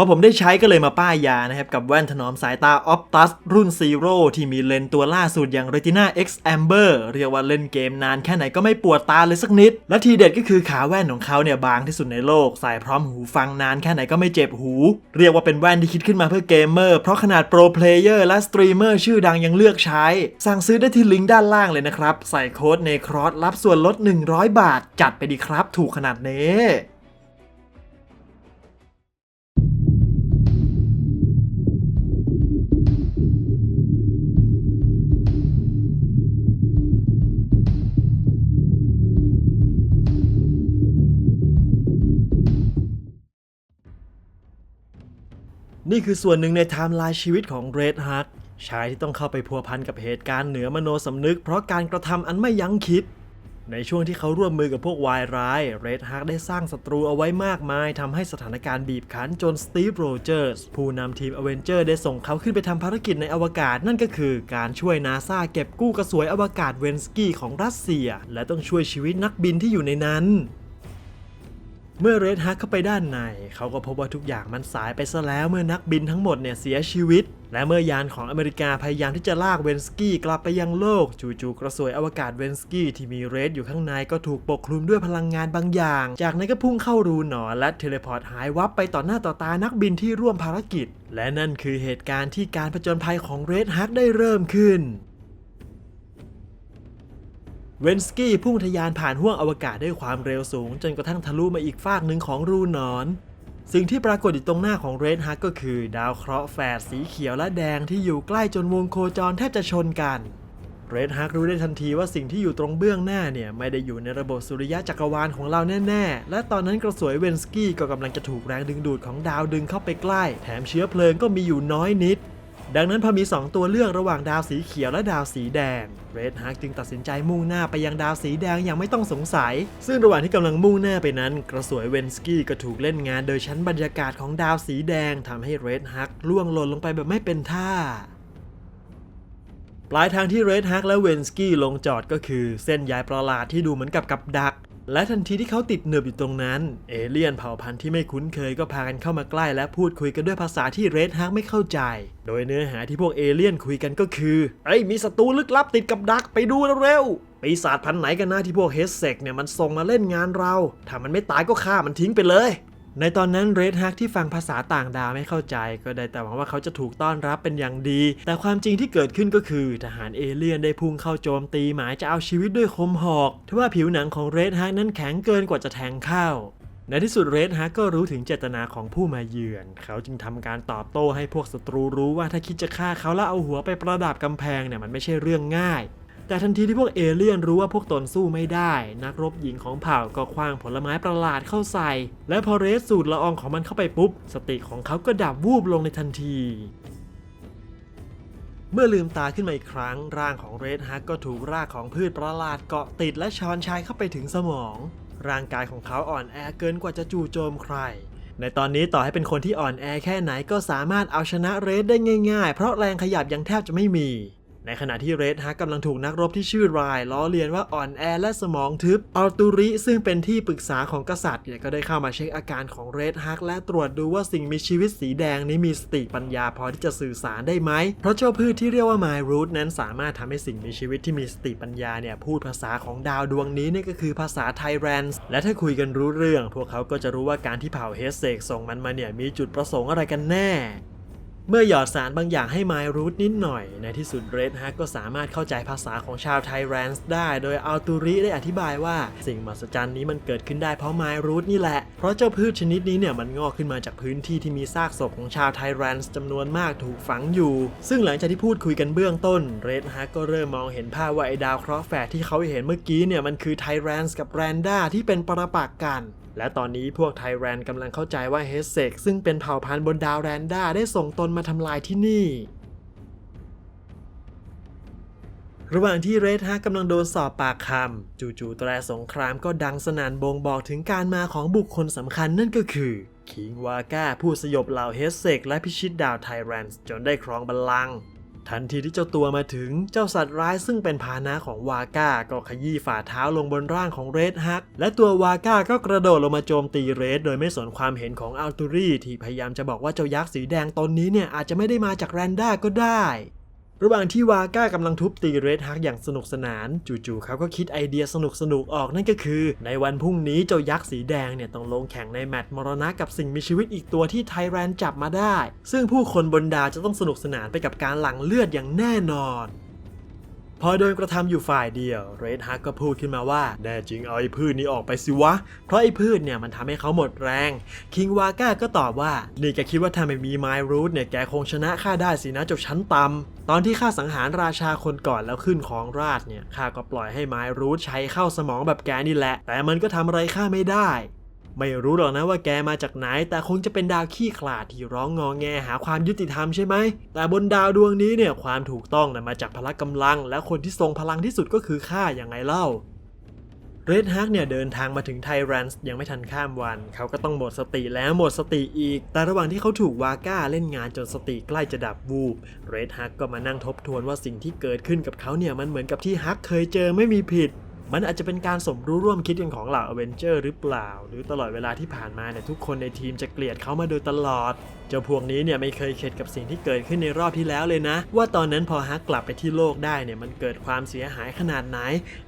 พอผมได้ใช้ก็เลยมาป้ายยานะครับกับแว่นถนอมสายตา Optus รุ่น Zero ที่มีเลนตัวล่าสุดอย่าง Retina X Amber เรียกว่าเล่นเกมนานแค่ไหนก็ไม่ปวดตาเลยสักนิด และทีเด็ดก็คือขาแว่นของเขาเนี่ยบางที่สุดในโลก ใส่พร้อมหูฟังนานแค่ไหนก็ไม่เจ็บหู เรียกว่าเป็นแว่นที่คิดขึ้นมาเพื่อเกมเมอร์เพราะขนาดโปรเพลเยอร์และสตรีมเมอร์ชื่อดังยังเลือกใช้ สั่งซื้อได้ที่ลิงก์ด้านล่างเลยนะครับ ใส่โค้ดในครอสรับส่วนลด 100 บาท จัดไปดีครับ ถูกขนาดนี้ นี่คือส่วนหนึ่งในไทม์ไลน์ชีวิตของเรดฮักชายที่ต้องเข้าไปพัวพันกับเหตุการณ์เหนือมโนสำนึก เพราะการกระทำอันไม่ยั้งคิด ในช่วงที่เขาร่วมมือกับพวกวายร้ายเรดฮักได้สร้างศัตรูเอาไว้มากมายทำให้สถานการณ์บีบคั้นจนสตีฟโรเจอร์สผู้นำทีมอเวนเจอร์ได้ส่งเขาขึ้นไปทำภารกิจในอวกาศนั่นก็คือการช่วยนาซาเก็บกู้กระสวยอวกาศเวนสกี้ของรัสเซีย และต้องช่วยชีวิตนักบินที่อยู่ในนั้น เมื่อเรดฮักเข้าไปด้านใน เขาก็พบว่าทุกอย่างมันสายไปซะแล้วเมื่อนักบินทั้งหมดเนี่ยเสียชีวิต และเมื่อยานของอเมริกาพยายามที่จะลากเวนสกี้กลับไปยังโลก จู่ๆกระสวยอวกาศเวนสกี้ที่มีเรดอยู่ข้างในก็ถูกปกคลุมด้วยพลังงานบางอย่าง จากนั้นก็พุ่งเข้ารูหนอนและเทเลพอร์ตหายวับไปต่อหน้าต่อตานักบินที่ร่วมภารกิจ และนั่นคือเหตุการณ์ที่การผจญภัยของเรดฮักได้เริ่มขึ้น เวนสกี้พุ่งทะยานผ่านห้วงอวกาศด้วยความเร็วสูง จนกระทั่งทะลุมาอีกฟากหนึ่งของรูนอน สิ่งที่ปรากฏอยู่ตรงหน้าของเรดฮักก็คือ ดาวเคราะห์แฝดสีเขียวและแดงที่อยู่ใกล้จนวงโคจรแทบจะชนกันเรดฮักรู้ได้ทันทีว่าสิ่งที่อยู่ตรงเบื้องหน้าเนี่ย ไม่ได้อยู่ในระบบสุริยะจักรวาลของเราแน่ ๆ และตอนนั้นกระสวยเวนสกี้ก็กำลังจะถูกแรงดึงดูดของดาวดึงเข้าไปใกล้ แถมเชื้อเพลิงก็มีอยู่น้อยนิด ดังนั้นพอมี 2 ตัวเลือกระหว่างดาวสีเขียวและดาวสีแดง เรดฮักจึงตัดสินใจมุ่งหน้าไปยังดาวสีแดงอย่างไม่ต้องสงสัย ซึ่งระหว่างที่กำลังมุ่งหน้าไปนั้น กระสวยเวนสกี้ก็ถูกเล่นงานโดยชั้นบรรยากาศของดาวสีแดงทำให้เรดฮักล่วงหล่นลงไปแบบไม่เป็นท่าปลายทางที่เรดฮักและเวนสกี้ลงจอดก็คือเส้นใยประหลาดที่ดูเหมือนกับกับดัก และทันทีที่เขาติดหนึบอยู่ตรงนั้น เอเลี่ยนเผ่าพันธุ์ที่ไม่คุ้นเคยก็พากันเข้ามาใกล้และพูดคุยกันด้วยภาษาที่เรดฮักไม่เข้าใจ โดยเนื้อหาที่พวกเอเลี่ยนคุยกันก็คือเอ้ยมีศัตรูลึกลับติดกับดักไปดูเร็วปีศาจพันธุ์ไหนกันนะที่พวกเฮสเซกเนี่ยมันส่งมาเล่นงานเรา ถ้ามันไม่ตายก็ฆ่ามันทิ้งไปเลย ในตอนนั้นเรดฮักที่ฟังภาษาต่างดาวไม่เข้าใจ ก็ได้แต่หวังว่าเขาจะถูกต้อนรับเป็นอย่างดี แต่ความจริงที่เกิดขึ้นก็คือ ทหารเอเลี่ยนได้พุ่งเข้าโจมตีหมายจะเอาชีวิตด้วยคมหอกทว่าผิวหนังของเรดฮักนั้นแข็งเกินกว่าจะแทงเข้าในที่สุดเรดฮักก็รู้ถึงเจตนาของผู้มาเยือน เขาจึงทำการตอบโต้ให้พวกศัตรูรู้ว่าถ้าคิดจะฆ่าเขาแล้วเอาหัวไปประดับกำแพงเนี่ยมันไม่ใช่เรื่องง่าย แต่ทันทีที่พวกเอเลี่ยนรู้ว่าพวกตนสู้ไม่ได้ นักรบหญิงของเผ่าก็คว้างผลไม้ประหลาดเข้าใส่ และพอเรสสูดละอองของมันเข้าไปปุ๊บ สติของเขาก็ดับวูบลงในทันที เมื่อลืมตาขึ้นมาอีกครั้ง ร่างของเรดฮักก็ถูกรากของพืชประหลาดเกาะติดและช้อนชัยเข้าไปถึงสมอง ร่างกายของเขาอ่อนแอเกินกว่าจะจู่โจมใครในตอนนี้ต่อให้เป็นคนที่อ่อนแอแค่ไหนก็สามารถเอาชนะเรดได้ง่ายๆ เพราะแรงขยับยังแทบจะไม่มี ในขณะที่เรดฮักกำลังถูกนักรบที่ชื่อรายล้อเลียนว่าอ่อนแอและสมองทึบอัลตูริซึ่งเป็นที่ปรึกษาของกษัตริย์เนี่ยก็ได้เข้ามาเช็คอาการของเรดฮักและตรวจดูว่าสิ่งมีชีวิตสีแดงนี้มีสติปัญญาพอที่จะสื่อสารได้ไหม เพราะเจ้าพืชที่เรียกว่าไมรูทนั้นสามารถทำให้สิ่งมีชีวิตที่มีสติปัญญาเนี่ยพูดภาษาของดาวดวงนี้นี่ก็คือภาษาไทแรนส์และถ้าคุยกันรู้เรื่อง พวกเขาก็จะรู้ว่าการที่เผ่าเฮสเซกส่งมันมาเนี่ยมีจุดประสงค์อะไรกันแน่ เมื่อหยอดสารบางอย่างให้ไมรูทนิดหน่อย ในที่สุดเรดฮักก็สามารถเข้าใจภาษาของชาวไทแรนส์ได้ โดยอัลตูริได้อธิบายว่า สิ่งมหัศจรรย์นี้มันเกิดขึ้นได้เพราะไมรูทนี่แหละ เพราะเจ้าพืชชนิดนี้เนี่ยมันงอกขึ้นมาจากพื้นที่ที่มีซากศพของชาวไทแรนส์จำนวนมากถูกฝังอยู่ ซึ่งหลังจากที่พูดคุยกันเบื้องต้นเรดฮักก็เริ่มมองเห็นภาพว่าไอ้ดาวเคราะห์แฝดที่เขาเห็นเมื่อกี้เนี่ยมันคือไทแรนส์กับแรนด้าที่เป็นปรปักษ์กัน และตอนนี้พวกไทแรนกำลังเข้าใจว่าเฮสเซกซึ่งเป็นเผ่าพันธุ์บนดาวแรนด้าได้ส่งตนมาทำลายที่นี่ระหว่างที่เรดฮักกำลังโดนสอบปากคำจู่ๆแตรสงครามก็ดังสนั่นบ่งบอกถึงการมาของบุคคลสำคัญนั่นก็คือ คิงวาก้าผู้สยบเหล่าเฮสเซกและพิชิตดาวไทแรนส์จนได้ครองบัลลังก์ ทันทีที่เจ้าตัวมาถึงเจ้าสัตว์ร้ายซึ่งเป็นพาหนะของวาก้าก็ขยี้ฝ่าเท้าลงบนร่างของเรดฮัก และตัววาก้าก็กระโดดลงมาโจมตีเรดโดยไม่สนความเห็นของอัลตูรี่ที่พยายามจะบอกว่าเจ้ายักษ์สีแดงตนนี้เนี่ยอาจจะไม่ได้มาจากแรนด้าก็ได้ ระหว่างที่วาก้ากำลังทุบตีเรดฮักอย่างสนุกสนาน จู่ๆเขาก็คิดไอเดียสนุกๆออกนั่นก็คือ ในวันพรุ่งนี้เจ้ายักษ์สีแดงเนี่ยต้องลงแข่งในแมตช์มรณะกับสิ่งมีชีวิตอีกตัวที่ไทแรนจับมาได้ ซึ่งผู้คนบนดาวจะต้องสนุกสนานไปกับการหลั่งเลือดอย่างแน่นอน พอโดนกระทำอยู่ฝ่ายเดียวเรดฮักก็พูดขึ้นมาว่า แน่จริงเอาไอ้พืชนี้ออกไปสิวะ เพราะไอ้พืชเนี่ยมันทำให้เขาหมดแรง คิงวาก้าก็ตอบว่า นี่แกคิดว่าถ้าไม่มีไมรูทเนี่ยแกคงชนะข้าได้สินะจ้าชั้นต่ำตอนที่ข้าสังหารราชาคนก่อนแล้วขึ้นของราชเนี่ยข้าก็ปล่อยให้ไมรูทใช้เข้าสมองแบบแกนี่แหละ แต่มันก็ทำอะไรข้าไม่ได้ ไม่รู้หรอกนะว่าแกมาจากไหน แต่คงจะเป็นดาวขี้ขลาดที่ร้องงอแงหาความยุติธรรมใช่ไหม แต่บนดาวดวงนี้เนี่ยความถูกต้องนะมาจากพละกำลัง และคนที่ทรงพลังที่สุดก็คือข้าอย่างไงเล่าเรดฮักเนี่ยเดินทางมาถึงไทแรนส์ยังไม่ทันข้ามวัน เขาก็ต้องหมดสติแล้วหมดสติอีก แต่ระหว่างที่เขาถูกวาก้าเล่นงานจนสติใกล้จะดับวูบเรดฮักก็มานั่งทบทวนว่าสิ่งที่เกิดขึ้นกับเขาเนี่ยมันเหมือนกับที่ฮักเคยเจอไม่มีผิด มันอาจจะเป็นการสมรู้ร่วมคิดกันของเหล่าอเวนเจอร์หรือเปล่า หรือตลอดเวลาที่ผ่านมาเนี่ยทุกคนในทีมจะเกลียดเขามาโดยตลอด เจ้าพวกนี้เนี่ยไม่เคยเข็ดกับสิ่งที่เกิดขึ้นในรอบที่แล้วเลยนะ ว่าตอนนั้นพอฮักกลับไปที่โลกได้เนี่ยมันเกิดความเสียหายขนาดไหน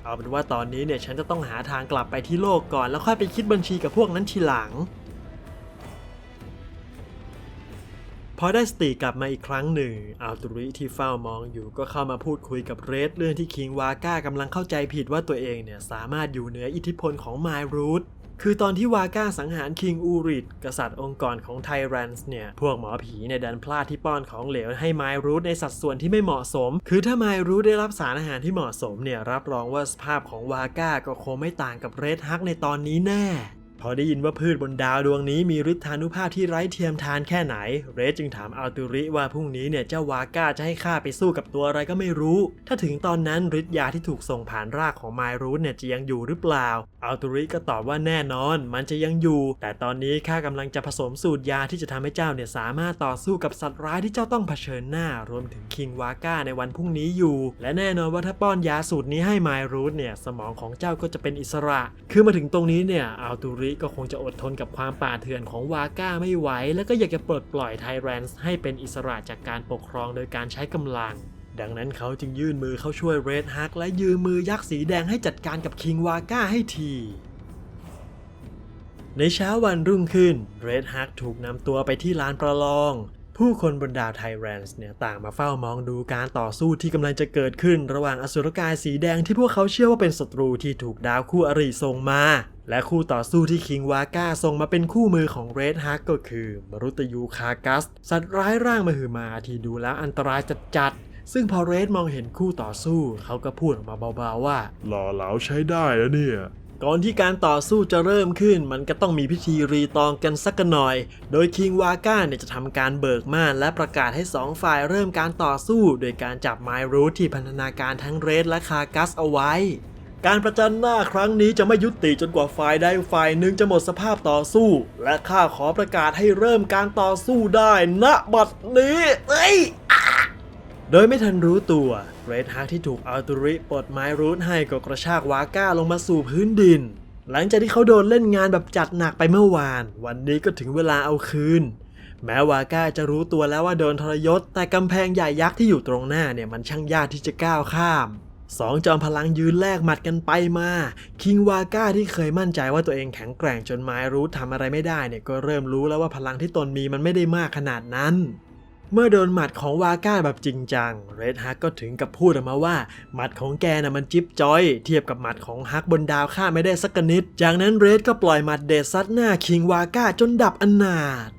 เอาเป็นว่าตอนนี้เนี่ยฉันจะต้องหาทางกลับไปที่โลกก่อน แล้วค่อยไปคิดบัญชีกับพวกนั้นทีหลัง พอได้สติกลับมาอีกครั้งหนึ่ง อัลตุริที่เฝ้ามองอยู่ก็เข้ามาพูดคุยกับเรดเรื่องที่คิงวาก้ากำลังเข้าใจผิดว่าตัวเองเนี่ยสามารถอยู่เหนืออิทธิพลของไมรูทคือตอนที่วาก้าสังหารคิงอูริดกษัตริย์องค์กรของไทแรนส์เนี่ย พวกหมอผีเนี่ยดันพลาดที่ป้อนของเหลวให้ไมรูทในสัดส่วนที่ไม่เหมาะสม คือถ้าไมรูทได้รับสารอาหารที่เหมาะสมเนี่ยรับรองว่าสภาพของวาก้าก็คงไม่ต่างกับเรดฮักในตอนนี้แน่ พอได้ยินว่าพืชบนดาวดวงนี้มีฤทธานุภาพที่ไร้เทียมทานแค่ไหน เรสจึงถามอัลตุริว่าพรุ่งนี้เนี่ยเจ้าวาก้าจะให้ข้าไปสู้กับตัวอะไรก็ไม่รู้ ถ้าถึงตอนนั้นฤทธิ์ยาที่ถูกส่งผ่านรากของไมรูทเนี่ยจะยังอยู่หรือเปล่าอัลตุริก็ตอบว่าแน่นอน มันจะยังอยู่ แต่ตอนนี้ข้ากำลังจะผสมสูตรยาที่จะทำให้เจ้าเนี่ยสามารถต่อสู้กับสัตว์ร้ายที่เจ้าต้องเผชิญหน้า รวมถึงคิงวาก้าในวันพรุ่งนี้อยู่ และแน่นอนว่าถ้าป้อนยาสูตรนี้ให้ไมรูทเนี่ยสมองของเจ้าก็จะเป็นอิสระ คือมาถึงตรงนี้เนี่ยอัลตุริก็คงจะอดทนกับความป่าเถื่อนของวาก้าไม่ไหว และก็อยากจะปลดปล่อยไทแรนส์ให้เป็นอิสระจากการปกครองโดยการใช้กำลัง ดังนั้นเขาจึงยื่นมือเข้าช่วยเรดฮักและยืมมือยักษ์สีแดงให้จัดการกับคิงวาก้าให้ทีในเช้าวันรุ่งขึ้น เรดฮักถูกนำตัวไปที่ลานประลอง ผู้คนบนดาวไทแรนส์เนี่ยต่างมาเฝ้ามองดูการต่อสู้ที่กำลังจะเกิดขึ้น ระหว่างอสุรกายสีแดงที่พวกเขาเชื่อว่าเป็นศัตรูที่ถูกดาวคู่อริส่งมา และคู่ต่อสู้ที่คิงวาก้าส่งมาเป็นคู่มือของเรดฮักก็คือ มรุตยูคากัส สัตว์ร้ายร่างมหึมาที่ดูแล้วอันตรายจัดๆซึ่งพอเรดมองเห็นคู่ต่อสู้ เขาก็พูดออกมาเบาๆว่าหล่อเหลาใช้ได้แล้วเนี่ย ก่อนที่การต่อสู้จะเริ่มขึ้น มันก็ต้องมีพิธีรีตองกันสักหน่อย โดยคิงวาก้าเนี่ยจะทำการเบิกม่านและประกาศให้สองฝ่ายเริ่มการต่อสู้ โดยการจับไมรูทที่พันธนาการทั้งเรดและคากัสเอาไว้การประจันหน้าครั้งนี้จะไม่ยุติจนกว่าฝ่ายใดฝ่ายหนึ่งจะหมดสภาพต่อสู้ และข้าขอประกาศให้เริ่มการต่อสู้ได้ณบัดนี้ เอ้ย โดยไม่ทันรู้ตัว รดฮักที่ถูกอัลตุริปลดไม้รูทให้ก็กระชากวาก้าลงมาสู่พื้นดิน หลังจากที่เขาโดนเล่นงานแบบจัดหนักไปเมื่อวาน วันนี้ก็ถึงเวลาเอาคืน แม้วาก้าจะรู้ตัวแล้วว่าโดนทรยศ แต่กำแพงใหญ่ยักษ์ที่อยู่ตรงหน้าเนี่ยมันช่างยากที่จะก้าวข้ามสองจอมพลังยืนแลกหมัดกันไปมา คิงวาก้าที่เคยมั่นใจว่าตัวเองแข็งแกร่งจนไม้รูททำอะไรไม่ได้เนี่ยก็เริ่มรู้แล้วว่าพลังที่ตนมีมันไม่ได้มากขนาดนั้น เมื่อโดนหมัดของวาก้าแบบจริงจัง เรดฮักก็ถึงกับพูดออกมาว่า หมัดของแกน่ะมันจิ๊บจอย เทียบกับหมัดของฮักบนดาวข้าไม่ได้สักนิด จากนั้นเรดก็ปล่อยหมัดเดดซัดหน้าคิงวาก้าจนดับอนาถ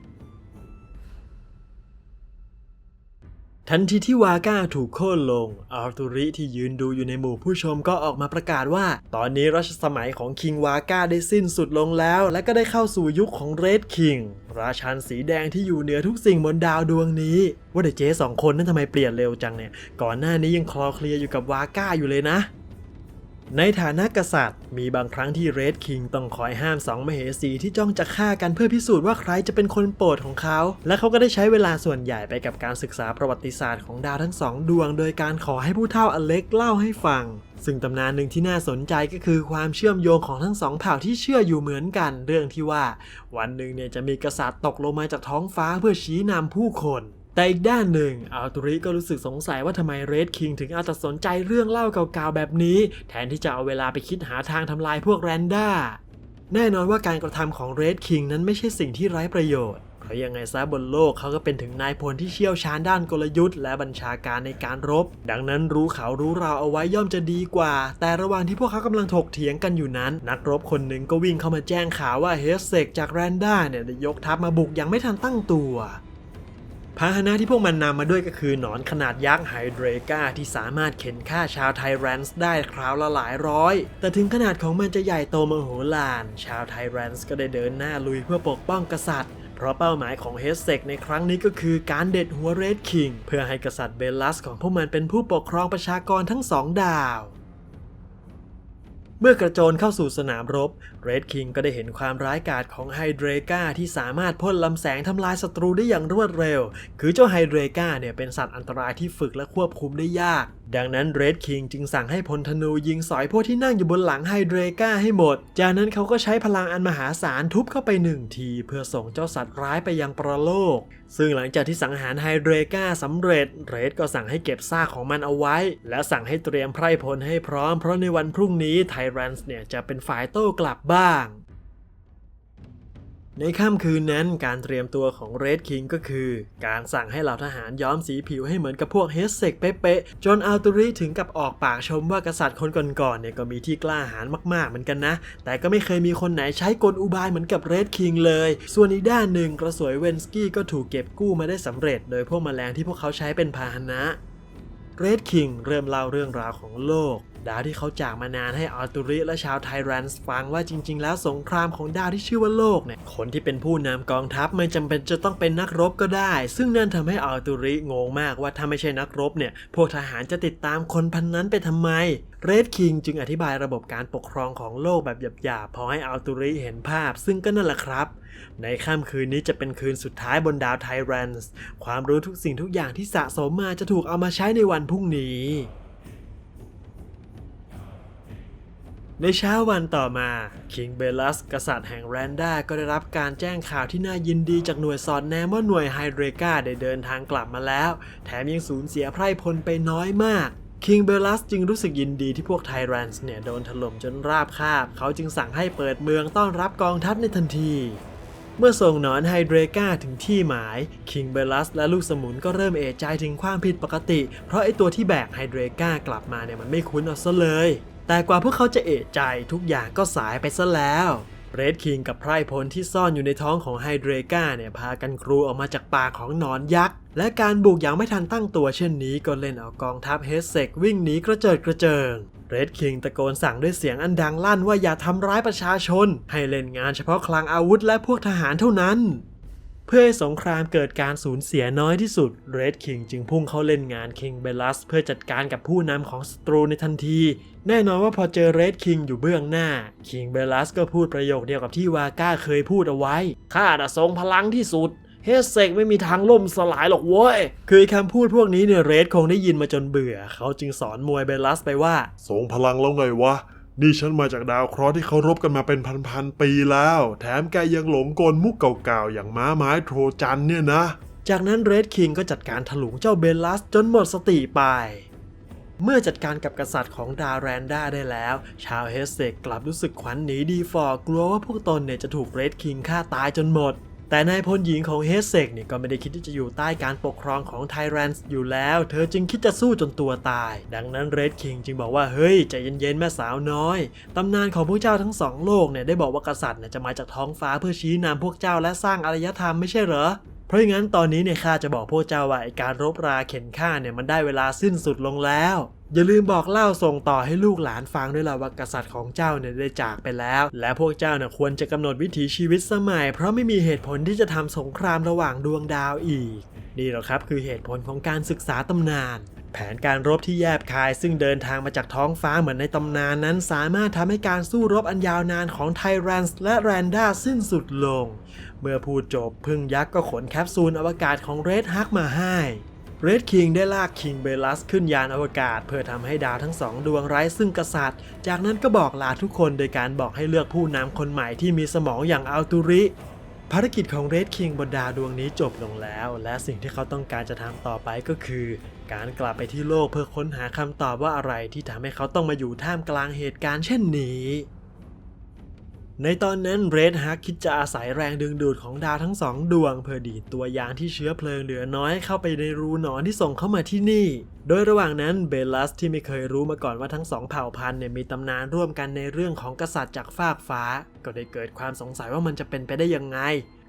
ทันทีที่วาก้าถูกโค่นลง อาร์ตูริที่ยืนดูอยู่ในหมู่ผู้ชมก็ออกมาประกาศว่า ตอนนี้รัชสมัยของคิงวาก้าได้สิ้นสุดลงแล้ว และก็ได้เข้าสู่ยุคของเรดคิงราชันสีแดงที่อยู่เหนือทุกสิ่งบนดาวดวงนี้ ว่าแต่เจ๊สองคนนั้นทำไมเปลี่ยนเร็วจังเนี่ย ก่อนหน้านี้ยังคลอเคลียอยู่กับวาก้าอยู่เลยนะ ในฐานะกษัตริย์ มีบางครั้งที่เรดคิงต้องคอยห้ามสองมเหสีที่จ้องจะฆ่ากันเพื่อพิสูจน์ว่าใครจะเป็นคนโปรดของเขา และเขาก็ได้ใช้เวลาส่วนใหญ่ไปกับการศึกษาประวัติศาสตร์ของดาวทั้งสองดวง โดยการขอให้ผู้เฒ่าอเล็กเล่าให้ฟัง ซึ่งตำนานหนึ่งที่น่าสนใจก็คือความเชื่อมโยงของทั้งสองเผ่าที่เชื่ออยู่เหมือนกันเรื่องที่ว่า วันหนึ่งเนี่ยจะมีกษัตริย์ตกลงมาจากท้องฟ้าเพื่อชี้นำผู้คน แต่อีกด้านหนึ่งอัลตุริก็รู้สึกสงสัยว่าทำไมเรดคิงถึงเอาแต่สนใจเรื่องเล่าเก่าๆแบบนี้ แทนที่จะเอาเวลาไปคิดหาทางทำลายพวกแรนด้าแน่นอนว่าการกระทำของเรดคิงนั้นไม่ใช่สิ่งที่ไร้ประโยชน์เพราะยังไงซะบนโลกเขาก็เป็นถึงนายพลที่เชี่ยวชาญด้านกลยุทธ์และบัญชาการในการรบ ดังนั้นรู้เขารู้เราเอาไว้ย่อมจะดีกว่า แต่ระหว่างที่พวกเขากำลังถกเถียงกันอยู่นั้น นักรบคนหนึ่งก็วิ่งเข้ามาแจ้งข่าวว่าเฮสเซกจากแรนด้าเนี่ยได้ยกทัพมาบุกอย่างไม่ทันตั้งตัว พาหนะที่พวกมันนำมาด้วยก็คือหนอนขนาดยักษ์ไฮเดรกาที่สามารถเข็นฆ่าชาวไทแรนส์ได้คราวละหลายร้อย แต่ถึงขนาดของมันจะใหญ่โตมโหฬารชาวไทแรนส์ก็ได้เดินหน้าลุยเพื่อปกป้องกษัตริย์เพราะเป้าหมายของเฮสเซกในครั้งนี้ก็คือการเด็ดหัวเรดคิง เพื่อให้กษัตริย์เบลลัสของพวกมันเป็นผู้ปกครองประชากรทั้งสองดาว เมื่อกระโจนเข้าสู่สนามรบ เรดคิงก็ได้เห็นความร้ายกาจของไฮเดรกาที่สามารถพ่นลำแสงทำลายศัตรูได้อย่างรวดเร็ว คือเจ้าไฮเดรกาเนี่ยเป็นสัตว์อันตรายที่ฝึกและควบคุมได้ยาก ดังนั้นเรดคิงจึงสั่งให้พลธนูยิงสอยพวกที่นั่งอยู่บนหลังไฮเดรกาให้หมด จากนั้นเขาก็ใช้พลังอันมหาศาลทุบเข้าไปหนึ่งที เพื่อส่งเจ้าสัตว์ร้ายไปยังประโลก ซึ่งหลังจากที่สังหารไฮเดรกาสำเร็จ เรดก็สั่งให้เก็บซากของมันเอาไว้ และสั่งให้เตรียมไพร่พลให้พร้อม เพราะในวันพรุ่งนี้ไทแรนส์เนี่ยจะเป็นฝ่ายโต้กลับบ้าง ในค่ำคืนนั้นการเตรียมตัวของเรดคิงก็คือ การสั่งให้เหล่าทหารย้อมสีผิวให้เหมือนกับพวกเฮสเซกเป๊ะๆจนอัลตุริถึงกับออกปากชมว่ากษัตริย์คนก่อนๆเนี่ยก็มีที่กล้าหาญมากๆเหมือนกันนะ แต่ก็ไม่เคยมีคนไหนใช้กลอุบายเหมือนกับเรดคิงเลย ส่วนอีกด้านหนึ่งกระสวยเวนสกี้ก็ถูกเก็บกู้มาได้สำเร็จ โดยพวกแมลงที่พวกเขาใช้เป็นพาหนะเรดคิงเริ่มเล่าเรื่องราวของโลก ดาวที่เขาจากมานานให้อัลตุริและชาวไทแรนส์ฟังว่าจริง ๆ แล้วสงครามของดาวที่ชื่อว่าโลกเนี่ยคนที่เป็นผู้นำกองทัพไม่จำเป็นจะต้องเป็นนักรบก็ได้ ซึ่งนั่นทำให้อัลตุริงงมากว่าถ้าไม่ใช่นักรบเนี่ยพวกทหารจะติดตามคนพันนั้นไปทำไมเรดคิงจึงอธิบายระบบการปกครองของโลกแบบหยาบๆพอให้อัลตุริเห็นภาพ ซึ่งก็นั่นแหละครับ ในค่ำคืนนี้จะเป็นคืนสุดท้ายบนดาวไทแรนส์ความรู้ทุกสิ่งทุกอย่างที่สะสมมาจะถูกเอามาใช้ในวันพรุ่งนี้ ในเช้าวันต่อมาคิงเบลัสกษัตริย์แห่งแรนด้าก็ได้รับการแจ้งข่าวที่น่ายินดีจากหน่วยสอดแนมว่าหน่วยไฮเดรกาได้เดินทางกลับมาแล้ว แถมยังสูญเสียไพร่พลไปน้อยมากคิงเบลัสจึงรู้สึกยินดีที่พวกไทแรนส์เนี่ยโดนถล่มจนราบคาบ เขาจึงสั่งให้เปิดเมืองต้อนรับกองทัพในทันที เมื่อส่งหนอนไฮเดรกาถึงที่หมายคิงเบลัสและลูกสมุนก็เริ่มเอะใจถึงความผิดปกติ เพราะไอตัวที่แบกไฮเดรกากลับมาเนี่ยมันไม่คุ้นเอาซะเลย แต่กว่าพวกเขาจะเอะใจทุกอย่างก็สายไปซะแล้วเรดคิงกับไพรพลที่ซ่อนอยู่ในท้องของไฮเดรกาเนี่ยพากันกรูออกมาจากปากของนอนยักษ์ และการบุกอย่างไม่ทันตั้งตัวเช่นนี้ก็เล่นเอากองทัพเฮสเซกวิ่งหนีกระเจิดกระเจิงเรดคิงตะโกนสั่งด้วยเสียงอันดังลั่นว่าอย่าทำร้ายประชาชน ให้เล่นงานเฉพาะคลังอาวุธและพวกทหารเท่านั้น พื่อให้สงครามเกิดการสูญเสียน้อยที่สุดเรดคิงจึงพุ่งเข้าเล่นงานคิงเบลัสเพื่อจัดการกับผู้นำของศัตรูในทันที แน่นอนว่าพอเจอเรดคิงอยู่เบื้องหน้าคิงเบลัสก็พูดประโยคเดียวกับที่วาก้าเคยพูดเอาไว้ข้าน่ะทรงพลังที่สุดเฮสเซกไม่มีทางล่มสลายหรอกเว้ย คือคำพูดพวกนี้เนี่ยเรดคงได้ยินมาจนเบื่อ เขาจึงสอนมวยเบลัสไปว่าทรงพลังแล้วไงวะ นี่ฉันมาจากดาวเคราะห์ที่เขารบกันมาเป็นพันๆปีแล้ว แถมแกยังหลงกลมุกเก่าๆ อย่างม้าไม้โทรจันเนี่ยนะ จากนั้นเรดคิงก็จัดการถลุงเจ้าเบลลัสจนหมดสติไป เมื่อจัดการกับกษัตริย์ของดาแรนด้าได้แล้ว ชาวเฮสเซกกลับรู้สึกขวัญหนีดีฟอร์กลัวว่าพวกตนเนี่ยจะถูกเรดคิงฆ่าตายจนหมด แต่นายพลหญิงของเฮเซกเนี่ยก็ไม่ได้คิดที่จะอยู่ใต้การปกครองของไทแรนส์อยู่แล้ว เธอจึงคิดจะสู้จนตัวตาย ดังนั้นเรดคิงจึงบอกว่าเฮ้ยใจเย็นๆแม่สาวน้อย ตำนานของพวกเจ้าทั้งสองโลกเนี่ยได้บอกว่ากษัตริย์เนี่ยจะมาจากท้องฟ้าเพื่อชี้นำพวกเจ้าและสร้างอารยธรรมไม่ใช่เหรอเพราะงั้นตอนนี้เนี่ยข้าจะบอกพวกเจ้าว่าการรบราเข็นฆ่าเนี่ยมันได้เวลาสิ้นสุดลงแล้ว อย่าลืมบอกเล่าส่งต่อให้ลูกหลานฟังด้วยล่ะว่ากษัตริย์ของเจ้าเนี่ยได้จากไปแล้ว และพวกเจ้าเนี่ยควรจะกำหนดวิถีชีวิตสมัย เพราะไม่มีเหตุผลที่จะทำสงครามระหว่างดวงดาวอีก นี่แหละครับคือเหตุผลของการศึกษาตำนาน แผนการรบที่แยบคายซึ่งเดินทางมาจากท้องฟ้าเหมือนในตำนานนั้น สามารถทำให้การสู้รบอันยาวนานของไทแรนส์และแรนด้าสิ้นสุดลง เมื่อพูดจบพึ่งยักษ์ก็ขนแคปซูลอวกาศของเรดฮักมาให้ เรดคิงได้ลากคิงเบลัสขึ้นยานอวกาศ เพื่อทำให้ดาวทั้งสองดวงไร้ซึ่งกษัตริย์ จากนั้นก็บอกลาทุกคนโดยการบอกให้เลือกผู้นำคนใหม่ที่มีสมองอย่างอัลตูริ ภารกิจของเรดคิงบนดาวดวงนี้จบลงแล้ว และสิ่งที่เขาต้องการจะทำต่อไปก็คือ การกลับไปที่โลกเพื่อค้นหาคำตอบว่าอะไรที่ทำให้เขาต้องมาอยู่ท่ามกลางเหตุการณ์เช่นนี้ ในตอนนั้นเรดฮักคิดจะอาศัยแรงดึงดูดของดาวทั้งสองดวง เพื่อดีดตัวยางที่เชื้อเพลิงเหลือน้อยเข้าไปในรูหนอนที่ส่งเข้ามาที่นี่โดยระหว่างนั้นเบลัสที่ไม่เคยรู้มาก่อนว่าทั้งสองเผ่าพันธุ์เนี่ยมีตำนานร่วมกันในเรื่องของกษัตริย์จากฟากฟ้า ก็ได้เกิดความสงสัยว่ามันจะเป็นไปได้ยังไง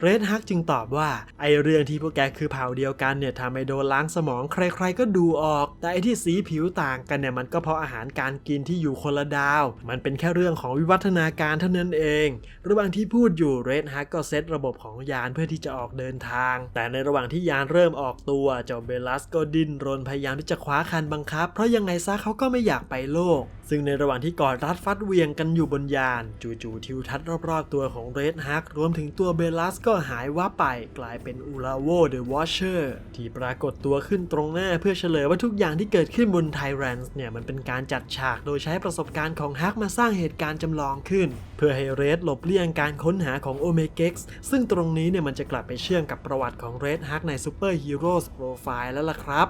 เรดฮักจึงตอบว่า ไอเรื่องที่พวกแกคือเผ่าเดียวกันเนี่ยทำให้โดนล้างสมองใครๆก็ดูออก แต่ไอที่สีผิวต่างกันเนี่ยมันก็เพราะอาหารการกินที่อยู่คนละดาว มันเป็นแค่เรื่องของวิวัฒนาการเท่านั้นเอง ระหว่างที่พูดอยู่เรดฮักก็เซตระบบของยานเพื่อที่จะออกเดินทาง แต่ในระหว่างที่ยานเริ่มออกตัวเจ้าเบลัสก็ดิ้นรนพยายามที่จะคว้าคันบังคับ เพราะยังไงซะเขาก็ไม่อยากไปโลก ซึ่งในระหว่างที่กอดรัดฟัดเวียงกันอยู่บนยาน จู่ๆทิวทัศน์รอบๆตัวของเรดฮักรวมถึงตัวเบลัสก็หายวับไป กลายเป็นอูราโวเดอะวอชเชอร์ที่ปรากฏตัวขึ้นตรงหน้าเพื่อเฉลยว่าทุกอย่างที่เกิดขึ้นบนไทแรนส์เนี่ยมันเป็นการจัดฉากโดยใช้ประสบการณ์ของฮักมาสร้างเหตุการณ์จำลองขึ้น เพื่อให้เรดหลบเลี่ยงการค้นหาของโอเมเก็กซ์ซึ่งตรงนี้เนี่ยมันจะกลับไปเชื่อมกับประวัติของเรดฮักในซูเปอร์ฮีโร่โปรไฟล์แล้วล่ะครับ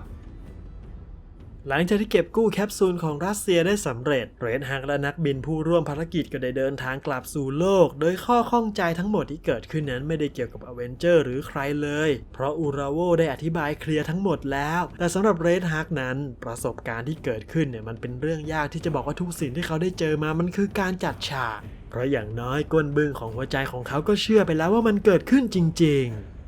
หลังจากที่เก็บกู้แคปซูลของรัสเซียได้สำเร็จ เรดฮักและนักบินผู้ร่วมภารกิจก็ได้เดินทางกลับสู่โลก โดยข้อข้องใจทั้งหมดที่เกิดขึ้นนั้นไม่ได้เกี่ยวกับอเวนเจอร์หรือใครเลย เพราะอูราโวได้อธิบายเคลียร์ทั้งหมดแล้ว แต่สำหรับเรดฮักนั้น ประสบการณ์ที่เกิดขึ้นเนี่ยมันเป็นเรื่องยากที่จะบอกว่าทุกสิ่งที่เขาได้เจอมามันคือการจัดฉาก เพราะอย่างน้อยก้นบึ้งของหัวใจของเขาก็เชื่อไปแล้วว่ามันเกิดขึ้นจริง ๆ